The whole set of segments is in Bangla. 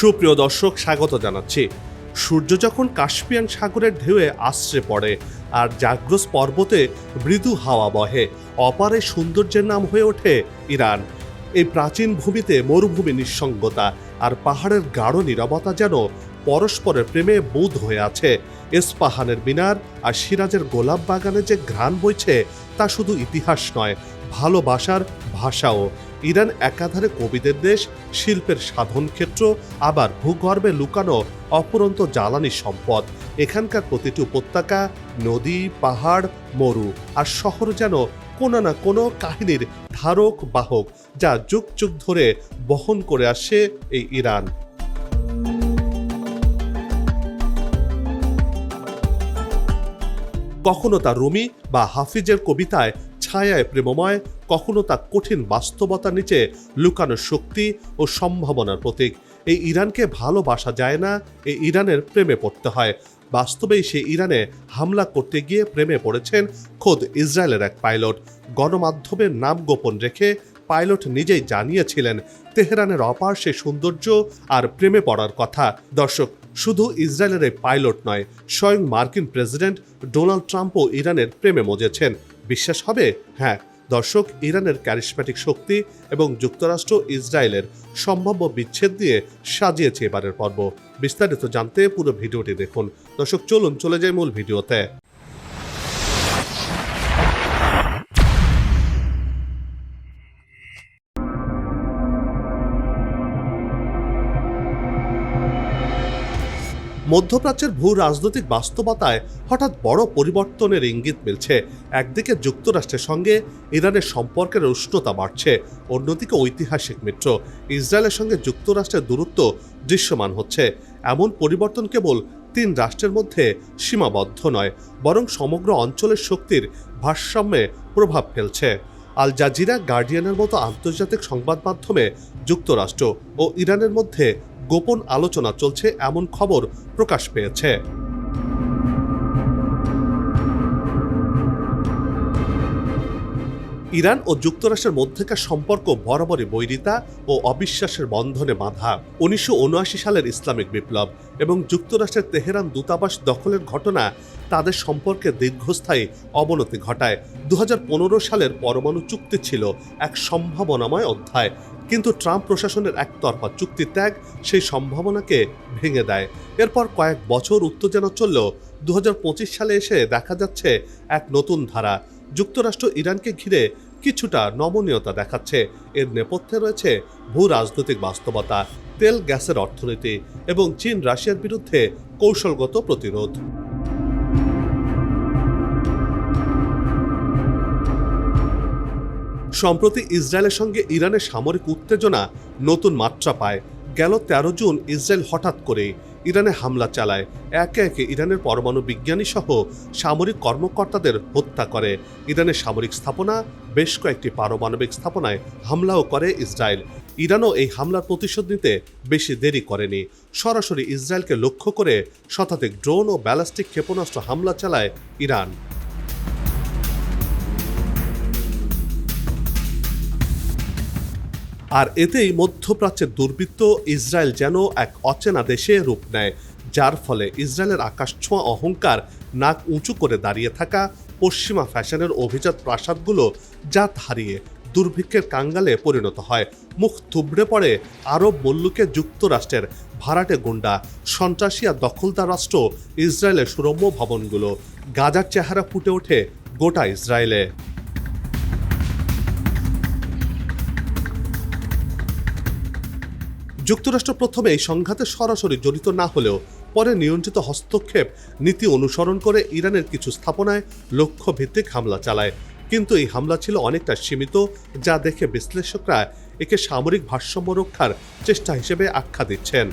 সুপ্রিয় দর্শক, স্বাগত জানাচ্ছি। সূর্য যখন কাস্পিয়ান সাগরের ঢেউয়ে আশ্রে পড়ে আর জাগ্রস পর্বতে মৃদু হাওয়া বহে, অপারে সৌন্দর্যের নাম হয়ে ওঠে ইরান। এই প্রাচীন ভূমিতে মরুভূমি নিঃসঙ্গতা আর পাহাড়ের গাঢ় নীরবতা যেন পরস্পরের প্রেমে বোধ হয়ে আছে। এসপাহানের মিনার আর সিরাজের গোলাপ বাগানে যে ঘ্রাণ বইছে, তা শুধু ইতিহাস নয়, ভালোবাসার ভাষাও। ইরান একাধারে কবিদের দেশ, শিল্পের সাধন ক্ষেত্র, আবার ভূগর্ভে লুকানো অপরন্ত জ্বালানি সম্পদ। এখানকার প্রতিটি উপত্যকা, নদী, পাহাড়, মরু আর শহর যেন কোনো না কোনো কাহিনীর ধারক, বাহক, যা যুগ যুগ ধরে বহন করে আসছে এই ইরান। কখনো তা রুমি বা হাফিজের কবিতায় ছায়ায় প্রেমময়, কখনো তা কঠিন বাস্তবতার নিচে লুকানো শক্তি ও সম্ভাবনার প্রতীক। এই ইরানকে ভালোবাসা যায় না এই ইরানের প্রেমে পড়তে হয়। বাস্তবেই সে ইরানে হামলা করতে গিয়ে প্রেমে পড়েছেন খোদ ইসরায়েলের এক পাইলট। গণমাধ্যমের নাম গোপন রেখে পাইলট নিজেই জানিয়েছিলেন, তেহরানের অপার সে সৌন্দর্য আর প্রেমে পড়ার কথা। দর্শক, শুধু ইসরায়েলের এই পাইলট নয়, স্বয়ং মার্কিন প্রেসিডেন্ট ডোনাল্ড ট্রাম্পও ইরানের প্রেমে মজেছেন। বিশ্বাস হবে? হ্যাঁ দর্শক, ইরানের ক্যারিসম্যাটিক শক্তি এবং যুক্তরাষ্ট্র ইসরায়েলের সম্ভাব্য বিচ্ছেদ দিয়ে সাজিয়েছে এবারের পর্ব। বিস্তারিত জানতে পুরো ভিডিওটি দেখুন। দর্শক, চলুন, চলে যায় মূল ভিডিওতে। মধ্যপ্রাচ্যের ভূ রাজনৈতিক বাস্তবতায় হঠাৎ বড় পরিবর্তনের ইঙ্গিত মিলছে। একদিকে যুক্তরাষ্ট্রের সঙ্গে ইরানের সম্পর্কের উষ্ণতা বাড়ছে, অন্যদিকে ঐতিহাসিক মিত্র। ইসরায়েলের সঙ্গে যুক্তরাষ্ট্রের দূরত্ব দৃশ্যমান হচ্ছে। এমন পরিবর্তন কেবল তিন রাষ্ট্রের মধ্যে সীমাবদ্ধ নয়, বরং সমগ্র অঞ্চলের শক্তির ভারসাম্যে প্রভাব ফেলছে। আল জাজিরা, গার্ডিয়ানের মতো আন্তর্জাতিক সংবাদ মাধ্যমে যুক্তরাষ্ট্র ও ইরানের মধ্যে গোপন আলোচনা চলছে এমন খবর প্রকাশ পেয়েছে। ইরান ও যুক্তরাষ্ট্রের মধ্যেকার সম্পর্ক বরাবরই বৈরিতা ও অবিশ্বাসের বন্ধনে বাঁধা। উনিশশো উনআশি সালের ইসলামিক বিপ্লব এবং যুক্তরাষ্ট্রের তেহরান দূতাবাস দখলের ঘটনা তাদের সম্পর্কে দীর্ঘস্থায়ী অবনতি ঘটায়। দু হাজার পনেরো সালের পরমাণু চুক্তি ছিল এক সম্ভাবনাময় অধ্যায়, কিন্তু ট্রাম্প প্রশাসনের একতরফা চুক্তি ত্যাগ সেই সম্ভাবনাকে ভেঙে দেয়। এরপর কয়েক বছর উত্তেজনা চললেও দু হাজার পঁচিশ সালে এসে দেখা যাচ্ছে এক নতুন ধারা। যুক্তরাষ্ট্র ইরানকে ঘিরে কিছুটা নমনীয়তা দেখাচ্ছে। এর নেপথ্যে রয়েছে ভূ রাজনৈতিক বাস্তবতা, তেল, গ্যাসের অর্থনীতি এবং চীন রাশিয়ার বিরুদ্ধে কৌশলগত প্রতিরোধ। সম্প্রতি ইসরায়েলের সঙ্গে ইরানের সামরিক উত্তেজনা নতুন মাত্রা পায়। গেল তেরো জুন ইসরায়েল হঠাৎ করে ইরানে হামলা চালায়। একে একে ইরানের পরমাণু বিজ্ঞানী সহ সামরিক কর্মকর্তাদের হত্যা করে। ইরানের সামরিক স্থাপনা, বেশ কয়েকটি পারমাণবিক স্থাপনায় হামলাও করে ইসরায়েল। ইরানও এই হামলার প্রতিশোধ নিতে বেশি দেরি করেনি। সরাসরি ইসরায়েলকে লক্ষ্য করে শতাধিক ড্রোন ও ব্যালিস্টিক ক্ষেপণাস্ত্র হামলা চালায় ইরান। আর এতেই মধ্যপ্রাচ্যের দুর্বৃত্ত ইসরায়েল যেন এক অচেনা দেশে রূপ নেয়, যার ফলে ইসরায়েলের আকাশ ছোঁয়া অহংকার নাক উঁচু করে দাঁড়িয়ে থাকা পশ্চিমা ফ্যাশনের অভিজাত প্রাসাদগুলো জাত হারিয়ে দুর্ভিক্ষের কাঙ্গালে পরিণত হয়। মুখ থুবড়ে পড়ে আরব মল্লুকে যুক্তরাষ্ট্রের ভাড়াটে গুন্ডা, সন্ত্রাসী আর দখলদার রাষ্ট্র ইসরায়েলের সুরম্য ভবনগুলো। গাজার চেহারা ফুটে ওঠে গোটা ইসরায়েলে। যুক্তরাষ্ট্র প্রথমে এই সংঘাতে সরাসরি জড়িত না হলেও পরে নিয়ন্ত্রিত হস্তক্ষেপ, নীতি অনুসরণ করে ইরানের কিছু স্থাপনায় লক্ষ্যভিত্তিক হামলা চালায়। কিন্তু এই হামলা ছিল অনেকটা সীমিত, যা দেখে বিশ্লেষকরা একে সামরিক ভারসাম্য রক্ষার চেষ্টা হিসেবে আখ্যা দিচ্ছেন।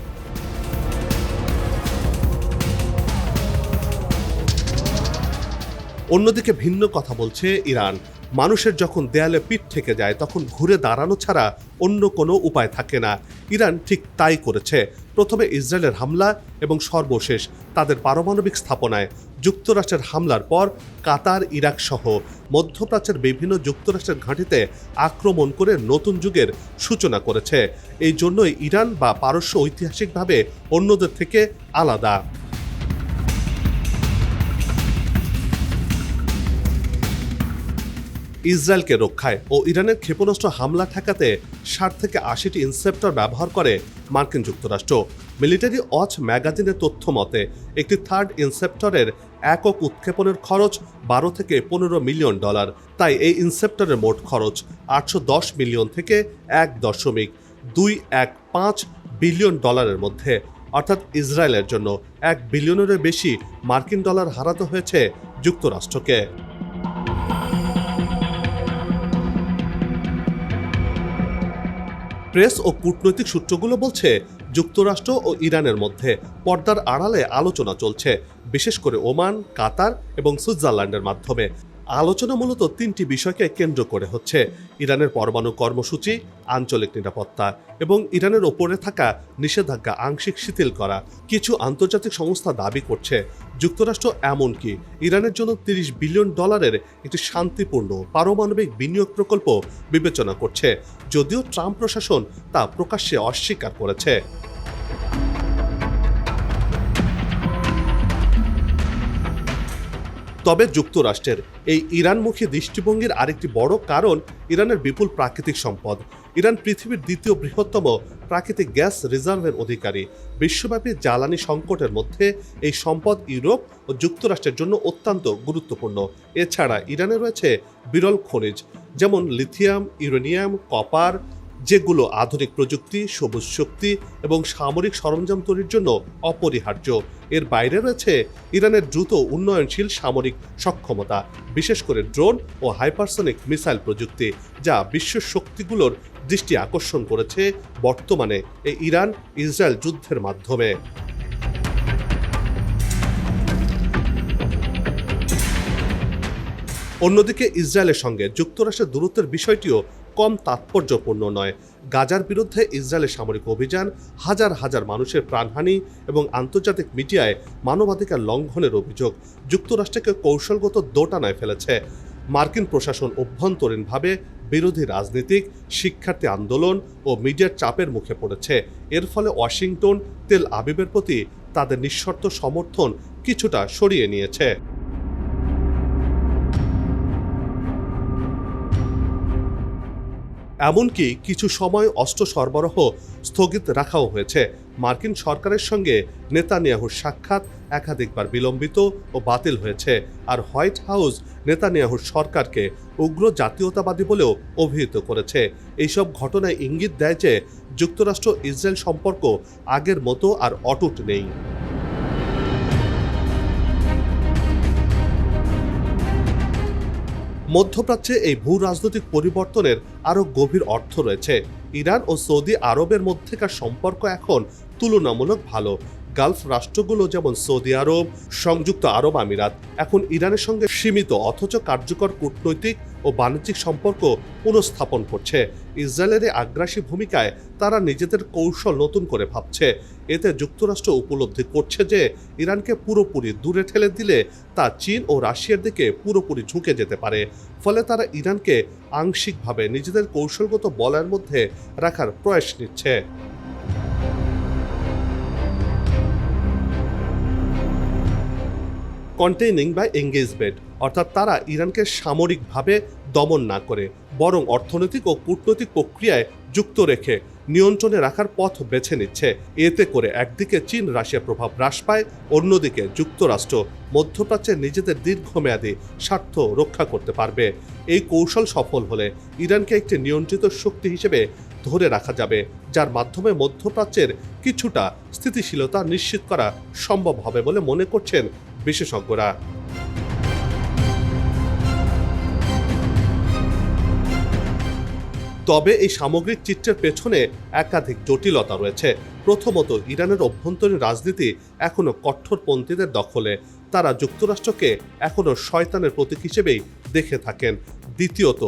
অন্যদিকে ভিন্ন কথা বলছে ইরান। মানুষের যখন দেয়ালে পিঠ থেকে যায়, তখন ঘুরে দাঁড়ানো ছাড়া অন্য কোনো উপায় থাকে না। ইরান ঠিক তাই করেছে। প্রথমে ইসরায়েলের হামলা এবং সর্বশেষ তাদের পারমাণবিক স্থাপনায় যুক্তরাষ্ট্রের হামলার পর কাতার, ইরাক সহ মধ্যপ্রাচ্যের বিভিন্ন যুক্তরাষ্ট্রের ঘাঁটিতে আক্রমণ করে নতুন যুগের সূচনা করেছে। এই জন্যই ইরান বা পারস্য ঐতিহাসিকভাবে অন্যদের থেকে আলাদা। ইসরায়েলকে রক্ষায় ও ইরানের ক্ষেপণাস্ত্র হামলা ঠেকাতে ষাট থেকে আশিটি ইনসেপ্টর ব্যবহার করে মার্কিন যুক্তরাষ্ট্র। মিলিটারি ওয়াচ ম্যাগাজিনের তথ্য মতে, একটি থার্ড ইনসেপ্টরের একক উৎক্ষেপণের খরচ বারো থেকে পনেরো মিলিয়ন ডলার। তাই এই ইনসেপ্টরের মোট খরচ আটশো দশ মিলিয়ন থেকে এক দশমিক দুই এক পাঁচ বিলিয়ন ডলারের মধ্যে। অর্থাৎ ইসরায়েলের জন্য এক বিলিয়নেরও বেশি মার্কিন ডলার হারাতে হয়েছে যুক্তরাষ্ট্রকে। প্রেস ও কূটনৈতিক সূত্রগুলো বলছে, যুক্তরাষ্ট্র ও ইরানের মধ্যে পর্দার আড়ালে আলোচনা চলছে, বিশেষ করে ওমান, কাতার এবং সুইজারল্যান্ডের মাধ্যমে। আলোচনা মূলত তিনটি বিষয়কে কেন্দ্র করে হচ্ছে। ইরানের পরমাণু কর্মসূচি, আঞ্চলিক নিরাপত্তা এবং ইরানের ওপরে থাকা নিষেধাজ্ঞা আংশিক শিথিল করা। কিছু আন্তর্জাতিক সংস্থা দাবি করছে, যুক্তরাষ্ট্র এমনকি ইরানের জন্য তিরিশ বিলিয়ন ডলারের একটি শান্তিপূর্ণ পারমাণবিক বিনিয়োগ প্রকল্প বিবেচনা করছে, যদিও ট্রাম্প প্রশাসন তা প্রকাশ্যে অস্বীকার করেছে। তবে যুক্তরাষ্ট্রের এই ইরানমুখী দৃষ্টিভঙ্গির আরেকটি বড় কারণ ইরানের বিপুল প্রাকৃতিক সম্পদ। ইরান পৃথিবীর দ্বিতীয় বৃহত্তম প্রাকৃতিক গ্যাস রিজার্ভের অধিকারী। বিশ্বব্যাপী জ্বালানি সংকটের মধ্যে এই সম্পদ ইউরোপ ও যুক্তরাষ্ট্রের জন্য অত্যন্ত গুরুত্বপূর্ণ। এছাড়া ইরানে রয়েছে বিরল খনিজ, যেমন লিথিয়াম, ইউরেনিয়াম, কপার যেগুলো আধুনিক প্রযুক্তি, সবুজ শক্তি এবং সামরিক সরঞ্জাম তৈরির জন্য অপরিহার্য। এর বাইরে রয়েছে ইরানের দ্রুত উন্নয়নশীল সামরিক সক্ষমতা, বিশেষ করে ড্রোন ও হাইপারসনিক মিসাইল প্রযুক্তি, যা বিশ্ব শক্তিগুলোর দৃষ্টি আকর্ষণ করেছে বর্তমানে এই ইরান ইসরায়েল যুদ্ধের মাধ্যমে। অন্যদিকে ইসরায়েলের সঙ্গে যুক্তরাষ্ট্রের দূরত্বের বিষয়টিও কম তাৎপর্যপূর্ণ নয়। গাজার বিরুদ্ধে ইসরায়েলের সামরিক অভিযান, হাজার হাজার মানুষের প্রাণহানি এবং আন্তর্জাতিক মিডিয়ায় মানবাধিকার লঙ্ঘনের অভিযোগ যুক্তরাষ্ট্রকে কৌশলগত দোটানায় ফেলেছে। মার্কিন প্রশাসন অভ্যন্তরীণভাবে বিরোধী রাজনীতিক, শিক্ষার্থী আন্দোলন ও মিডিয়ার চাপের মুখে পড়েছে। এর ফলে ওয়াশিংটন, তেল আবিবের প্রতি তাদের নিঃশর্ত সমর্থন কিছুটা সরিয়ে নিয়েছে। এমনকি কিছু সময় অস্ত্র সরবরাহ স্থগিত রাখাও হয়েছে। মার্কিন সরকারের সঙ্গে নেতানিয়াহুর সাক্ষাৎ একাধিকবার বিলম্বিত ও বাতিল হয়েছে আর হোয়াইট হাউস নেতানিয়াহুর সরকারকে উগ্র জাতীয়তাবাদী বলেও অভিহিত করেছে। এইসব ঘটনায় ইঙ্গিত দেয় যে যুক্তরাষ্ট্র ইসরায়েল সম্পর্ক আগের মতো আর অটুট নেই। মধ্যপ্রাচ্যে এই ভূ রাজনৈতিক পরিবর্তনের আরও গভীর অর্থ রয়েছে। ইরান ও সৌদি আরবের মধ্যেকার সম্পর্ক এখন তুলনামূলক ভালো। গালফ রাষ্ট্রগুলো যেমন সৌদি আরব, সংযুক্ত আরব আমিরাত, এখন ইরানের সঙ্গে সীমিত অথচ কার্যকর কূটনৈতিক ও বাণিজ্যিক সম্পর্ক পুনঃস্থাপন করছে। ইসরায়েলের আগ্রাসী ভূমিকায় তারা নিজেদের কৌশল নতুন করে ভাবছে। এতে যুক্তরাষ্ট্র উপলব্ধি করছে যে ইরানকে পুরোপুরি দূরে ঠেলে দিলে তা চীন ও রাশিয়ার দিকে পুরোপুরি ঝুঁকে যেতে পারে। ফলে তারা ইরানকে আংশিকভাবে নিজেদের কৌশলগত বলয়ের মধ্যে রাখার প্রয়াস নিচ্ছে। কন্টেইনিং বা এঙ্গেজমেন্ট, অর্থাৎ তারা ইরানকে সামরিকভাবে দমন না করে, বরং অর্থনৈতিক ও কূটনৈতিক প্রক্রিয়ায় যুক্ত রেখে নিয়ন্ত্রণে রাখার পথ বেছে নিচ্ছে। এতে করে একদিকে চীন রাশিয়া প্রভাব হ্রাস পায়, অন্যদিকে যুক্তরাষ্ট্র মধ্যপ্রাচ্যে নিজেদের দীর্ঘমেয়াদী স্বার্থ রক্ষা করতে পারবে। এই কৌশল সফল হলে ইরানকে একটি নিয়ন্ত্রিত শক্তি হিসেবে ধরে রাখা যাবে, যার মাধ্যমে মধ্যপ্রাচ্যের কিছুটা স্থিতিশীলতা নিশ্চিত করা সম্ভব হবে বলে মনে করছেন বিশেষজ্ঞরা। তবে এই সামগ্রিক চিত্রের পেছনে একাধিক জটিলতা রয়েছে। প্রথমত, ইরানের অভ্যন্তরীণ রাজনীতি এখনও কঠোরপন্থীদের দখলে। তারা যুক্তরাষ্ট্রকে এখনও শয়তানের প্রতীক হিসেবেই দেখে থাকেন। দ্বিতীয়ত,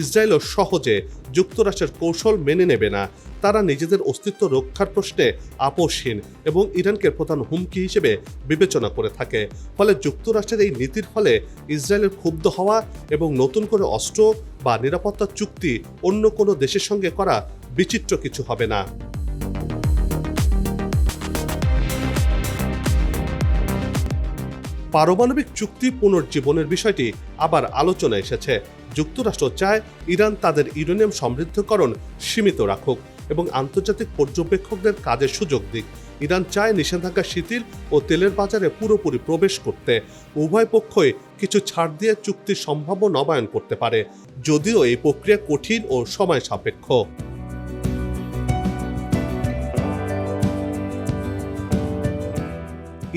ইসরায়েলও সহজে যুক্তরাষ্ট্রের কৌশল মেনে নেবে না। তারা নিজেদের অস্তিত্ব রক্ষার প্রশ্নে আপোষহীন এবং ইরানকে প্রধান হুমকি হিসেবে বিবেচনা করে থাকে। ফলে যুক্তরাষ্ট্রের এই নীতির ফলে ইসরায়েলের ক্ষুব্ধ হওয়া এবং নতুন করে অস্ত্র বা নিরাপত্তা চুক্তি অন্য কোনো দেশের সঙ্গে করা বিচিত্র কিছু হবে না। পারমাণবিক চুক্তি পুনর্জীবনের বিষয়টি আবার আলোচনা এসেছে। যুক্তরাষ্ট্র চায় ইরান তাদের ইউরেনিয়াম সমৃদ্ধকরণ সীমিত রাখুক এবং আন্তর্জাতিক পর্যবেক্ষকদের কাজের সুযোগ দিক। ইরান চায় নিষেধাজ্ঞা শিথিল ও তেলের বাজারে পুরোপুরি প্রবেশ করতে। উভয় পক্ষই কিছু ছাড় দিয়ে চুক্তির সম্ভাব্য নবায়ন করতে পারে, যদিও এই প্রক্রিয়া কঠিন ও সময় সাপেক্ষ।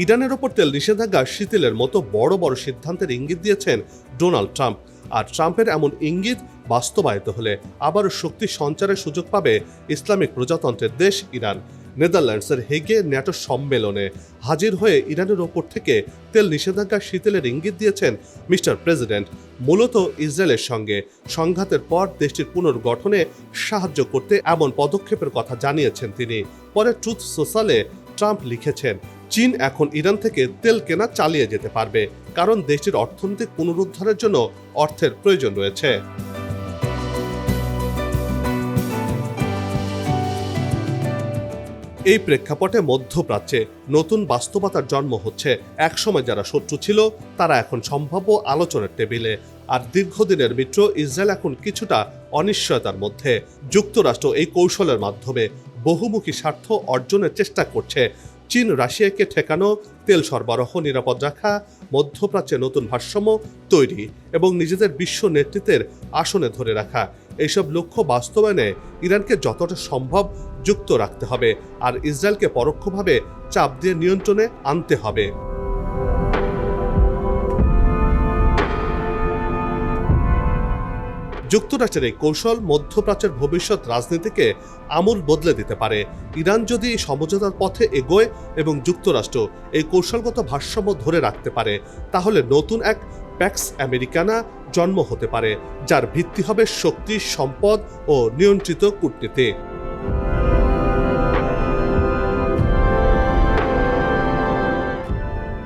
ইরানের ওপর তেল নিষেধাজ্ঞা শিথিলের মতো বড় বড় সিদ্ধান্তের ইঙ্গিত দিয়েছেন ডোনাল্ড ট্রাম্প। আর ট্রাম্পের এমন ইঙ্গিত বাস্তবায়িত হলে আবারও শক্তি সঞ্চারের সুযোগ পাবে ইসলামিক প্রজাতন্ত্রের দেশ ইরান। নেদারল্যান্ডসের হেগে ন্যাটো সম্মেলনে হাজির হয়ে ইরানের ওপর থেকে তেল নিষেধাজ্ঞা শিথিলের ইঙ্গিত দিয়েছেন মিস্টার প্রেসিডেন্ট। মূলত ইসরায়েলের সঙ্গে সংঘাতের পর দেশটির পুনর্গঠনে সাহায্য করতে এমন পদক্ষেপের কথা জানিয়েছেন তিনি। পরে ট্রুথ সোশ্যালে ট্রাম্প লিখেছেন, চীন এখন ইরান থেকে তেল কেনা চালিয়ে যেতে পারবে, কারণ দেশটির অর্থনৈতিক পুনরুদ্ধারের জন্য অর্থের প্রয়োজন রয়েছে। এই প্রেক্ষাপটে মধ্যপ্রাচ্যে নতুন বাস্তবতার জন্ম হচ্ছে। একসময় যারা শত্রু ছিল, তারা এখন সম্ভাব্য আলোচনার টেবিলে। আর দীর্ঘদিনের মিত্র ইসরায়েল এখন কিছুটা অনিশ্চয়তার মধ্যে। যুক্তরাষ্ট্র এই কৌশলের মাধ্যমে বহুমুখী স্বার্থ অর্জনের চেষ্টা করছে। চীন রাশিয়াকে ঠেকানো, তেল সরবরাহ, নিরাপদ রাখা, মধ্যপ্রাচ্যে নতুন ভারসাম্য তৈরি এবং নিজেদের বিশ্ব নেতৃত্বের আসনে ধরে রাখা। এইসব লক্ষ্য বাস্তবায়নে ইরানকে যতটা সম্ভব যুক্ত রাখতে হবে আর ইসরায়েলকে পরোক্ষভাবে চাপ দিয়ে নিয়ন্ত্রণে আনতে হবে। যুক্তরাষ্ট্রের এই কৌশল মধ্যপ্রাচ্যের ভবিষ্যৎ রাজনীতিকে আমূল বদলে দিতে পারে। ইরান যদি এই সমঝোতার পথে এগোয় এবং যুক্তরাষ্ট্র এই কৌশলগত ভারসাম্য ধরে রাখতে পারে, তাহলে নতুন এক প্যাক্স আমেরিকানা জন্ম হতে পারে, যার ভিত্তি হবে শক্তি, সম্পদ ও নিয়ন্ত্রিত কূটনীতি।